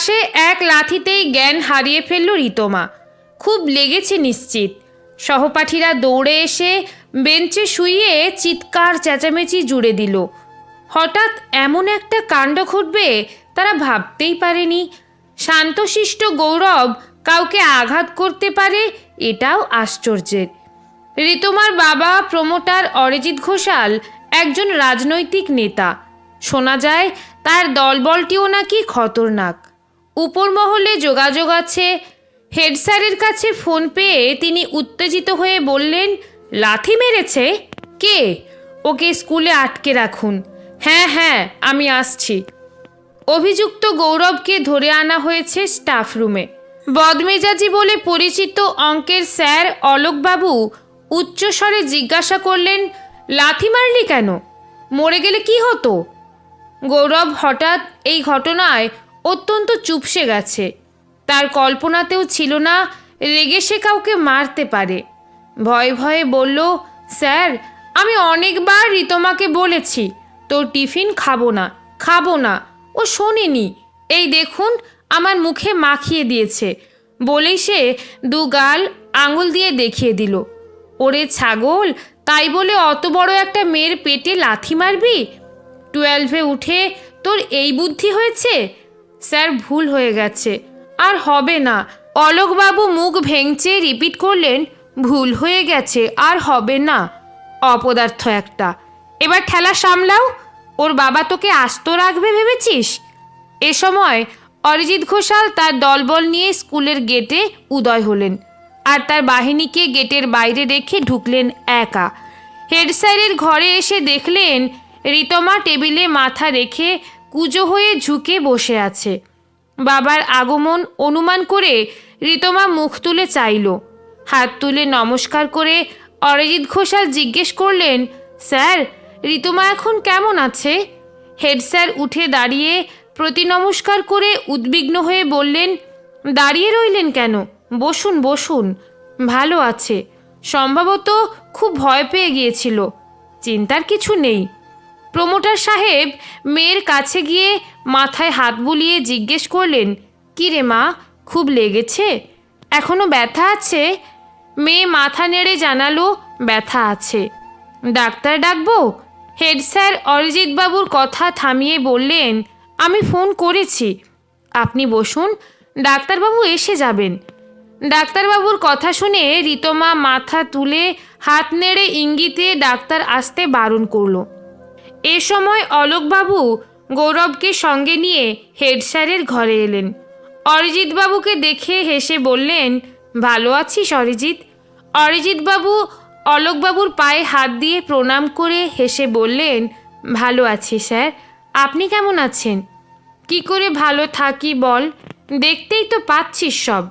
ক্লাসে এক লাথিতেই জ্ঞান হারিয়ে ফেলল রিতমা। খুব লেগেছে নিশ্চিত। সহপাঠীরা দৌড়ে এসে বেঞ্চে শুইয়ে চিৎকার চেঁচামেচি জুড়ে দিল। হঠাৎ এমন একটা কাণ্ড ঘটবে তারা ভাবতেই পারেনি। শান্তশিষ্ট গৌরব কাউকে আঘাত করতে পারে এটাও আশ্চর্যের। ঋতুমার বাবা প্রমোটার অরিজিৎ ঘোষাল একজন রাজনৈতিক নেতা। শোনা যায় তার দলবলটিও নাকি খতরনাক। উপর মহলে যোগাযোগ আছে। হেড স্যারের কাছে ফোন পেয়ে তিনি উত্তেজিত হয়ে বললেন, লাথি মেরেছে? কে? ওকে স্কুলে আটকে রাখুন। হ্যাঁ হ্যাঁ আমি আসছি। অভিযুক্ত গৌরবকে ধরে আনা হয়েছে স্টাফ রুমে। বদমেজাজি বলে পরিচিত অঙ্কের স্যার অলোকবাবু উচ্চস্বরে জিজ্ঞাসা করলেন, লাথি মারলি কেন? মরে গেলে কি হতো? গৌরব হঠাৎ এই ঘটনায় অত্যন্ত চুপসে গেছে। তার কল্পনাতেও ছিল না রেগে সে কাউকে মারতে পারে। ভয়ে ভয়ে বলল, স্যার, আমি অনেকবার রিতমাকে বলেছি, তোর টিফিন খাব না খাব না, ও শোনেনি। এই দেখুন, আমার মুখে মাখিয়ে দিয়েছে। বলেই সে দু গাল আঙুল দিয়ে দেখিয়ে দিল। ওরে ছাগল, তাই বলে অত বড় একটা মেয়ের পেটে লাথি মারবি? টুয়েলভে উঠে তোর এই বুদ্ধি হয়েছে? স্যার, ভুল হয়ে গেছে। আর হবে না। অলোকবাবু মুখ ভেঙচে রিপিট করলেন, ভুল হয়ে গেছে, আর হবে না। অপদার্থ একটা। এবার ঠেলা সামলাও। ওর বাবা তোকে আস্ত রাখবে, ভেবেছিস? এ সময় অরিজিৎ ঘোষাল তার দলবল নিয়ে স্কুলের গেটে উদয় হলেন আর তার বাহিনীকে গেটের বাইরে রেখে ঢুকলেন একা। হেড স্যারের ঘরে এসে দেখলেন রিতমা টেবিলে মাথা রেখে কুজো হয়ে ঝুঁকে বসে আছে। বাবার আগমন অনুমান করে রিতমা মুখ তুলে চাইল। হাত তুলে নমস্কার করে অরিজিৎ ঘোষাল জিজ্ঞেস করলেন, স্যার, রিতমা এখন কেমন আছে? হেড স্যার উঠে দাঁড়িয়ে প্রতি নমস্কার করে উদ্বিগ্ন হয়ে বললেন, দাঁড়িয়ে রইলেন কেন? বসুন বসুন। ভালো আছে। সম্ভবত খুব ভয় পেয়ে গিয়েছিল। চিন্তার কিছু নেই। প্রমোটার সাহেব মেয়ের কাছে গিয়ে মাথায় হাত বুলিয়ে জিজ্ঞেস করলেন, কি রে মা, খুব লেগেছে? এখনও ব্যথা আছে? মেয়ে মাথা নেড়ে জানালো, ব্যথা আছে। ডাক্তার ডাকবো? হেড স্যার অরিজিৎবাবুর কথা থামিয়ে বললেন, আমি ফোন করেছি। আপনি বসুন, ডাক্তারবাবু এসে যাবেন। ডাক্তারবাবুর কথা শুনে রিতমা মাথা তুলে হাত নেড়ে ইঙ্গিতে ডাক্তার আসতে বারণ করল। এ সময় অলোকবাবু গৌরবকে সঙ্গে নিয়ে হেড স্যারের ঘরে এলেন। অরিজিৎবাবুকে দেখে হেসে বললেন, ভালো আছিস অরিজিৎ? অরিজিৎবাবু অলোকবাবুর পায়ে হাত দিয়ে প্রণাম করে হেসে বললেন, ভালো আছি স্যার। আপনি কেমন আছেন? কি করে ভালো থাকি বল? দেখতেই তো পাচ্ছিস সব।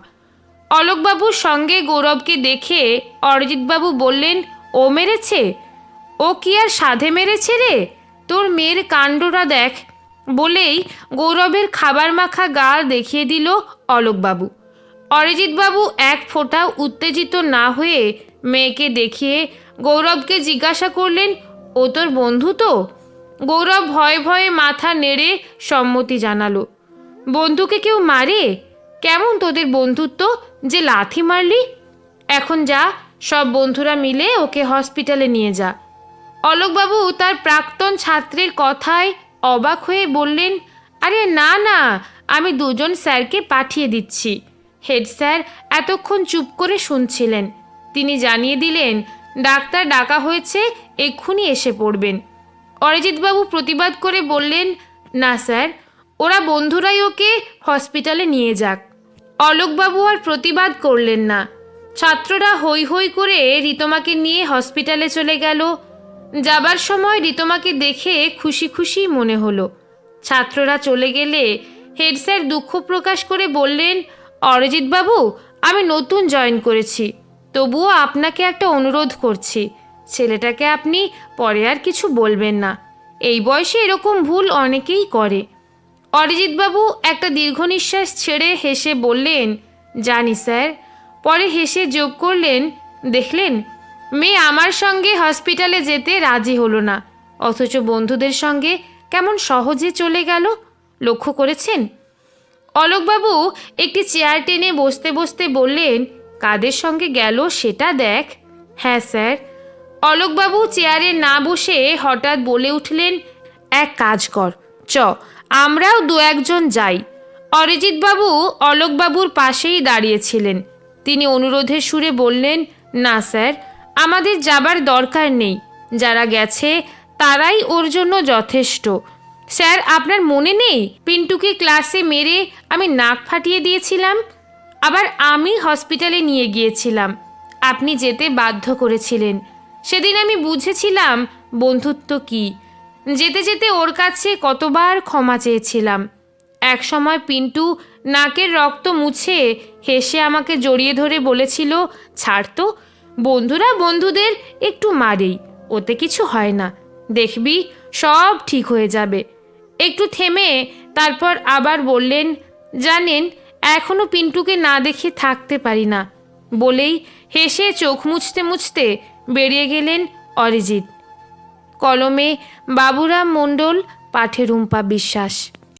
অলোকবাবুর সঙ্গে গৌরবকে দেখে অরিজিৎবাবু বললেন, ও মেরেছে? ও কি আর সাধে মেরেছে রে? তোর মেয়ের কাণ্ডটা দেখ। বলেই গৌরবের খাবার মাখা গাল দেখিয়ে দিল অলোকবাবু। অরিজিৎবাবু এক ফোঁটাও উত্তেজিত না হয়ে মেয়েকে দেখিয়ে গৌরবকে জিজ্ঞাসা করলেন, ও তোর বন্ধু তো? গৌরব ভয়ে ভয়ে মাথা নেড়ে সম্মতি জানালো, বন্ধুকে কেউ মারে? কেমন তোদের বন্ধুত্ব যে লাথি মারলি? এখন যা, সব বন্ধুরা মিলে ওকে হসপিটালে নিয়ে যা। অলোকবাবু তার প্রাক্তন ছাত্রের কথায় অবাক হয়ে বললেন, আরে না না, আমি দুজন স্যারকে পাঠিয়ে দিচ্ছি। হেড স্যার এতক্ষণ চুপ করে শুনছিলেন। তিনি জানিয়ে দিলেন, ডাক্তার ডাকা হয়েছে, এক্ষুনি এসে পড়বেন। অরিজিৎবাবু প্রতিবাদ করে বললেন, না, স্যার, ওরা বন্ধুরাই ওকে হসপিটালে নিয়ে যাক। অলোকবাবু আর প্রতিবাদ করলেন না। ছাত্ররা হই হই করে রিতমাকে নিয়ে হসপিটালে চলে গেল। যাবার সময় রিতমাকে দেখে খুশি খুশি মনে হলো। ছাত্ররা চলে গেলে হেড স্যার দুঃখ প্রকাশ করে বললেন, অরিজিৎবাবু, আমি নতুন জয়েন করেছি। তবুও আপনাকে একটা অনুরোধ করছি। ছেলেটাকে আপনি পরে আর কিছু বলবেন না। এই বয়সে এরকম ভুল অনেকেই করে। অরিজিৎবাবু একটা দীর্ঘ নিঃশ্বাস ছেড়ে হেসে বললেন, জানি স্যার। পরে হেসে যোগ করলেন, দেখলেন মেয়ে আমার সঙ্গে হসপিটালে যেতে রাজি হলো না। অথচ বন্ধুদের সঙ্গে কেমন সহজে চলে গেল, লক্ষ্য করেছেন? অলোকবাবু একটি চেয়ার টেনে বসতে বসতে বললেন, কাদের সঙ্গে গেল সেটা দেখ। হ্যাঁ স্যার। অলোকবাবু চেয়ারে না বসে হঠাৎ বলে উঠলেন, এক কাজ কর, চ, আমরাও দু একজন যাই। অরিজিৎবাবু অলোকবাবুর পাশেই দাঁড়িয়েছিলেন। তিনি অনুরোধের সুরে বললেন, না, স্যার। আমাদের যাবার দরকার নেই। যারা গেছে, তারাই ওর জন্য যথেষ্ট। স্যার, আপনার মনে নেই? পিন্টুকে ক্লাসে মেরে আমি নাক ফাটিয়ে দিয়েছিলাম? আবার আমি হসপিটালে নিয়ে গিয়েছিলাম। আপনি যেতে বাধ্য করেছিলেন। সেদিন আমি বুঝেছিলাম বন্ধুত্ব কি। যেতে যেতে ওর কাছে কতবার ক্ষমা চেয়েছিলাম। এক সময় পিন্টু নাকের রক্ত মুছে হেসে আমাকে জড়িয়ে ধরে বলেছিল, ছাড় তো। বন্ধুরা বন্ধুদের একটু মারেই, ওতে কিছু হয় না। দেখবি সব ঠিক হয়ে যাবে। একটু থেমে তারপর আবার বললেন, জানেন এখনও পিন্টুকে না দেখে থাকতে পারি না। বলেই হেসে চোখ মুছতে মুছতে বেরিয়ে গেলেন অরিজিৎ। কলমে বাবুরাম মণ্ডল, পাঠে রুম্পা বিশ্বাস।